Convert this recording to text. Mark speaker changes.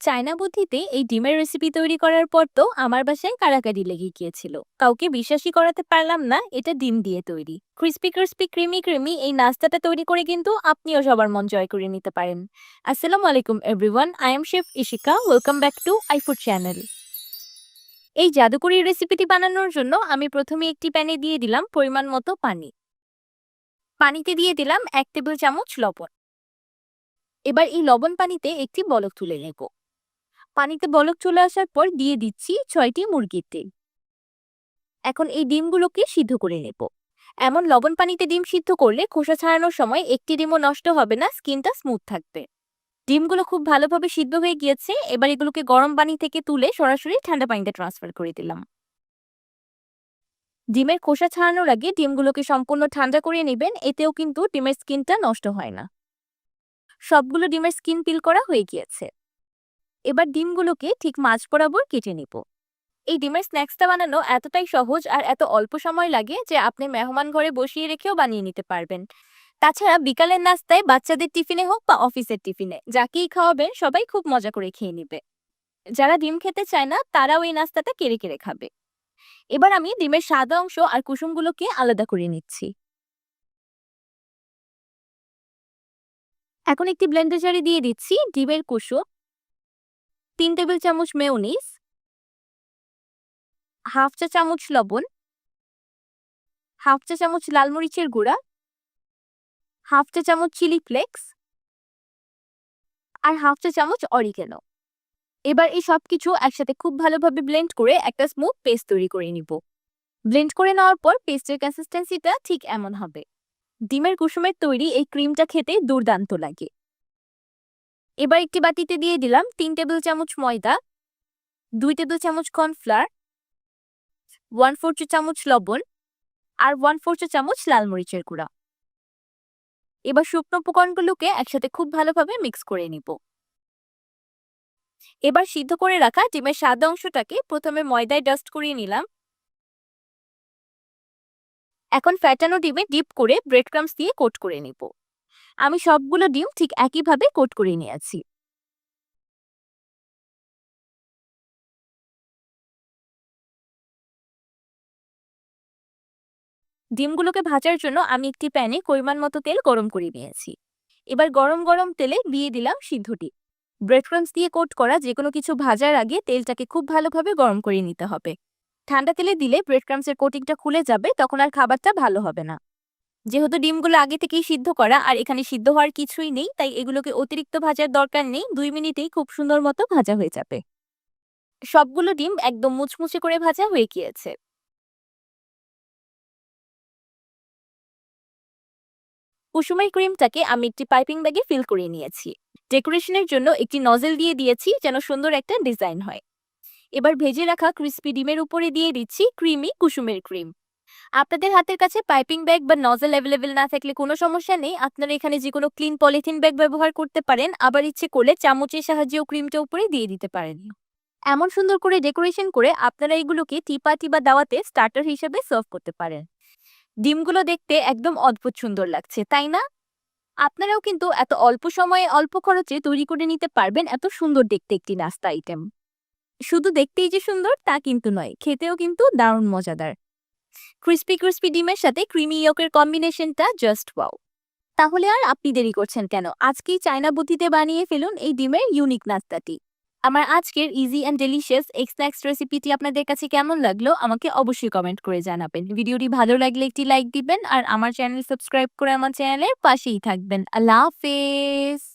Speaker 1: China বুদ্ধিতে এই ডিমের রেসিপি তৈরি করার পর তো আমার বাসায় কারাকারি লেগে গিয়েছিল। কাউকে বিশ্বাসই করাতে পারলাম না, এটা ডিম দিয়ে তৈরি। ক্রিস্পি ক্রিস্পি ক্রিমি ক্রিমি এই নাস্তাটা তৈরি করে কিন্তু আপনিও সবার মন জয় করে নিতে পারেন। আসসালামু আলাইকুম everyone I am chef Ishika welcome back to iFood channel এই জাদুকরি রেসিপিটি বানানোর জন্য আমি প্রথমে একটি প্যানে দিয়ে দিলাম পরিমাণ মতো পানি। পানিতে দিয়ে দিলাম এক টেবিল চামচ লবণ। এবার এই লবণ পানিতে একটি বলক তুলে নেব। পানিতে বলক চলে আসার পর দিয়ে দিচ্ছি ছয়টি মুরগির ডিম। এখন এই ডিমগুলোকে সিদ্ধ করে নেব। এমন লবণ পানিতে ডিম সিদ্ধ করলে খোসা ছাড়ানোর সময় একটি ডিমও নষ্ট হবে না, স্কিনটা স্মুথ থাকবে। ডিমগুলো খুব ভালোভাবে সিদ্ধ হয়ে গিয়েছে, এবার এগুলোকে গরম পানি থেকে তুলে সরাসরি ঠান্ডা পানিতে ট্রান্সফার করে দিলাম। ডিমের খোসা ছাড়ানোর আগে ডিমগুলোকে সম্পূর্ণ ঠান্ডা করে নেবেন, এতেও কিন্তু ডিমের স্কিনটা নষ্ট হয় না। সবগুলো ডিমের স্কিন পিল করা হয়ে গিয়েছে। এবার ডিমগুলোকে ঠিক মাঝ বরাবর কেটে নিব। এই ডিমের স্ন্যাক্সটা বানানো এতটাই সহজ আর এত অল্প সময় লাগে যে আপনি মেহমান ঘরে বসিয়ে রেখেও বানিয়ে নিতে পারবেন। তাছাড়া বিকালের নাস্তায় বাচ্চাদের টিফিনে হোক বা অফিসের টিফিনে, যাকেই খাওয়াবেন সবাই খুব মজা করে খেয়ে নিবে। যারা ডিম খেতে চায় না, তারাও এই নাস্তাটা কেড়ে কেড়ে খাবে। এবার আমি ডিমের সাদা অংশ আর কুসুমগুলোকে আলাদা করে নিচ্ছি। এখন একটি ব্লেন্ডার জারে দিয়ে দিচ্ছি ডিমের কুসুম। তিন টেবিল চামচ মেয়নিস হাফ চা চামচ লবণ। হাফ চা চামচ লাল মরিচের গুঁড়া। হাফ চা চামচ চিলি ফ্লেক্স। আর হাফ চা চামচ অরিগেনো। এবার এই সব কিছু একসাথে খুব ভালোভাবে ব্লেন্ড করে একটা স্মুথ পেস্ট তৈরি করে নিব। ব্লেন্ড করে নেওয়ার পর পেস্টের কনসিস্টেন্সিটা ঠিক এমন হবে। ডিমের কুসুমের তৈরি এই ক্রিমটা খেতে দুর্দান্ত লাগে। এবার একটি বাটিতে দিয়ে দিলাম তিন টেবিল চামচ ময়দা, দুই টেবিল চামচ কর্নফ্লাওয়ার ওয়ান ফোর চামচ লবণ আর ওয়ান ফোর চামচ লাল মরিচের গুঁড়া। এবার শুকনো উপকরণগুলোকে একসাথে খুব ভালোভাবে মিক্স করে নিব। এবার সিদ্ধ করে রাখা ডিমের সাদা অংশটাকে প্রথমে ময়দায় ডাস্ট করিয়ে নিলাম। এখন ফ্যাটানো ডিমে ডিপ করে ব্রেড ক্রামস দিয়ে কোট করে নিব। আমি সবগুলো ডিম ঠিক একইভাবে কোট করে নিয়েছি। ডিমগুলোকে ভাজার জন্য আমি একটি প্যানে পরিমাণ মতো তেল গরম করে নিয়েছি। এবার গরম গরম তেলে দিয়ে দিলাম সিদ্ধ ডিম ব্রেড ক্রামস দিয়ে কোট করা যে কোনো কিছু ভাজার আগে তেলটাকে খুব ভালোভাবে গরম করে নিতে হবে। ঠান্ডা তেলে দিলে ব্রেড ক্রামসের কোটিংটা খুলে যাবে, তখন আর খাবারটা ভালো হবে না। যেহেতু ডিমগুলো আগে থেকেই সিদ্ধ করা, আর এখানে সিদ্ধ হওয়ার কিছুই নেই, তাই এগুলোকে অতিরিক্ত ভাজার দরকার নেই। দুই মিনিটেই খুব সুন্দর মতো ভাজা হয়ে যাবে। সবগুলো ডিম একদম মুচমুচে করে ভাজা হয়ে গিয়েছে। কুসুমের ক্রিমটাকে আমি একটি পাইপিং ব্যাগে ফিল করে নিয়েছি। ডেকোরেশনের জন্য একটি নজেল দিয়ে দিয়েছি যেন সুন্দর একটা ডিজাইন হয়। এবার ভেজে রাখা ক্রিস্পি ডিমের উপরে দিয়ে দিচ্ছি ক্রিমি কুসুমের ক্রিম। আপনাদের হাতের কাছে পাইপিং ব্যাগ বা নজেল অ্যাভেলেবেল না থাকলে কোনো সমস্যা নেই। আপনারা এখানে যে কোনো ক্লিন পলিথিন ব্যাগ ব্যবহার করতে পারেন। আবার ইচ্ছে করলে চামচের সাহায্যেও ক্রিমটা উপরে দিয়ে দিতে পারেন। এমন সুন্দর করে ডেকোরেশন করে আপনারা এগুলোকে টিপাটি বা দাওয়াতে স্টার্টার হিসেবে সার্ভ করতে পারেন। ডিমগুলো দেখতে একদম অদ্ভুত সুন্দর লাগছে, তাই না? আপনারাও কিন্তু এত অল্প সময়ে অল্প খরচে তৈরি করে নিতে পারবেন এত সুন্দর দেখতে একটি নাস্তা আইটেম শুধু দেখতেই যে সুন্দর তা কিন্তু নয়, খেতেও কিন্তু দারুণ মজাদার। ক্রিস্পি ক্রিস্পি ডিমের সাথে ক্রিমি ইয়কের কম্বিনেশনটা জাস্ট ওয়াও তাহলে আর আপনি দেরি করছেন কেন? আজকেই চায়না বুদ্ধিতে বানিয়ে ফেলুন এই ডিমের ইউনিক নাস্তাটি। আমার আজকের easy and delicious X snacks রেসিপিটি আপনাদের কাছে কেমন লাগল আমাকে অবশ্যই কমেন্ট করে জানাবেন। ভিডিওটি ভালো লাগলে একটি লাইক দিবেন আর আমার চ্যানেল সাবস্ক্রাইব করে আমার চ্যানেলের পাশেই থাকবেন। আল্লাহ হাফেজ!